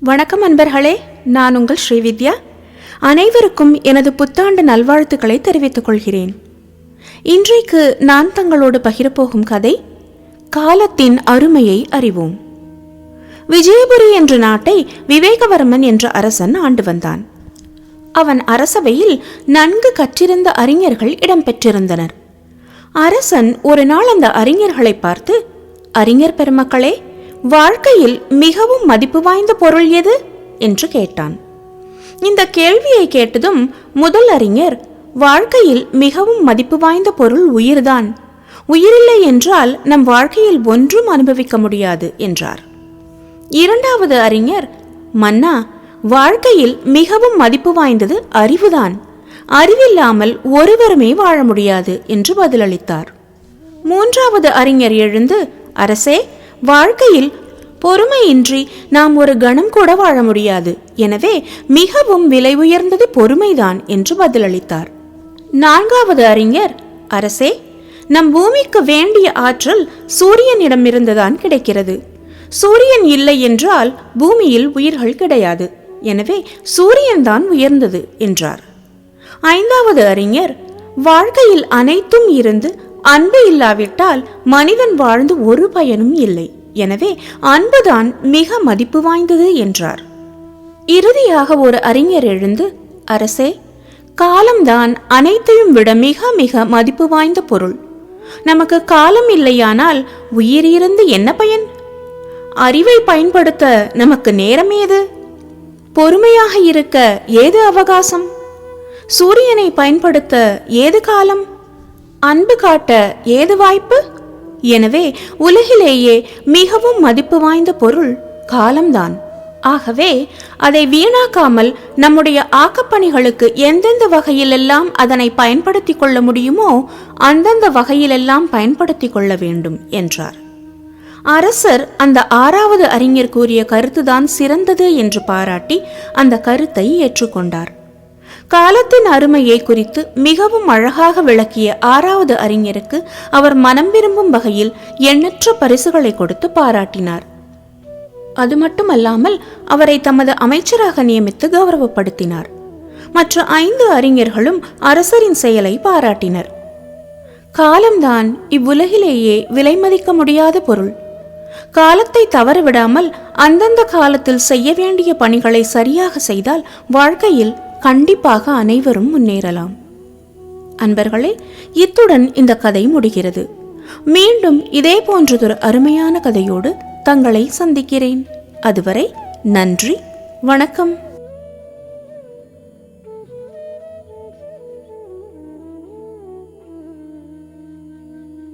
வணக்கம் அன்பர்களே நான் உங்கள் ஸ்ரீவித்யா. அனைவருக்கும் எனது புத்தாண்டு நல்வாழ்த்துக்களை தெரிவித்துக் கொள்கிறேன். இன்றைக்கு நான் தங்களோடு பகிரப்போகும் கதை காலத்தின் அருமையை அறிவோம். விஜயபுரி என்ற நாட்டை விவேகவர்மன் என்ற அரசன் ஆண்டு வந்தான். அவன் அரசவையில் நன்கு கற்றிருந்த அறிஞர்கள் இடம்பெற்றிருந்தனர். அரசன் ஒரு நாள் அந்த அறிஞர்களை பார்த்து அறிஞர் பெருமக்களே வாழ்க்கையில் மிகவும் மதிப்பு வாய்ந்த பொருள் எது? என்று கேட்டான். இந்த கேள்வியை கேட்டதும் முதல் அறிஞர் வாழ்க்கையில் மிகவும் மதிப்பு வாய்ந்த பொருள் உயிர்தான். உயிரில்லை என்றால் நம் வாழ்க்கையில் ஒன்றும் அனுபவிக்க முடியாது என்றார். இரண்டாவது அறிஞர் மன்னா வாழ்க்கையில் மிகவும் மதிப்பு வாய்ந்தது அறிவுதான். அறிவில்லாமல் ஒருவருமே வாழ முடியாது என்று பதிலளித்தார். மூன்றாவது அறிஞர் எழுந்து அரசே வாழ்க்கையில் பொறுமையின்றி நாம் ஒரு கணம் கூட வாழ முடியாது. எனவே மிகவும் விலை உயர்ந்தது பொறுமைதான் என்று பதிலளித்தார். நான்காவது அறிஞர் அரசே நம் பூமிக்கு வேண்டிய ஆற்றல் சூரியனிடமிருந்துதான் கிடைக்கிறது. சூரியன் இல்லை என்றால் பூமியில் உயிர்கள் கிடையாது. எனவே சூரியன்தான் உயர்ந்தது என்றார். ஐந்தாவது அறிஞர் வாழ்க்கையில் அனைத்தும் இருந்து அன்பு இல்லாவிட்டால் மனிதன் வாழ்ந்து ஒரு பயனும் இல்லை. எனவே அன்புதான் மிக மதிப்பு வாய்ந்தது என்றார். இறுதியாக ஒரு அறிஞர் எழுந்து அரசே காலம்தான் அனைத்தையும் விட மிக மிக மதிப்பு வாய்ந்த பொருள். நமக்கு காலம் இல்லையானால் உயிர் இருந்து என்ன பயன்? அறிவை பயன்படுத்த நமக்கு நேரம் ஏது? பொறுமையாக இருக்க ஏது அவகாசம்? சூரியனை பயன்படுத்த ஏது காலம்? அன்பு காட்ட ஏது வாய்ப்பு? எனவே உலகிலேயே மிகவும் மதிப்பு வாய்ந்த பொருள் காலம்தான். ஆகவே அதை வீணாக்காமல் நம்முடைய ஆக்கப்பணிகளுக்கு எந்தெந்த வகையிலெல்லாம் அதனை பயன்படுத்திக் கொள்ள முடியுமோ அந்தந்த வகையிலெல்லாம் பயன்படுத்திக் கொள்ள வேண்டும் என்றார். அரசர் அந்த ஆறாவது அறிஞர் கூறிய கருத்துதான் சிறந்தது என்று பாராட்டி அந்த கருத்தை ஏற்றுக்கொண்டார். காலத்தின் அருமையை குறித்து மிகவும் அழகாக விளக்கிய ஆறாவது அறிஞருக்கு அவர் மனம் விரும்பும் வகையில் எண்ணற்ற பரிசுகளை கொடுத்து பாராட்டினார். அது மட்டுமல்லாமல் அவரை தமது அமைச்சராக நியமித்து கௌரவப்படுத்தினார். மற்ற ஐந்து அறிஞர்களும் அரசரின் செயலை பாராட்டினர். காலம்தான் இவ்வுலகிலேயே விலை மதிக்க முடியாத பொருள். காலத்தை தவறவிடாமல் அந்தந்த காலத்தில் செய்ய வேண்டிய பணிகளை சரியாக செய்தால் வாழ்க்கையில் கண்டிப்பாக அனைவரும் முன்னேறலாம். அன்பர்களே இத்துடன் இந்த கதை முடிகிறது. மீண்டும் இதே போன்றதொரு அருமையான கதையோடு தங்களை சந்திக்கிறேன். அதுவரை நன்றி வணக்கம்.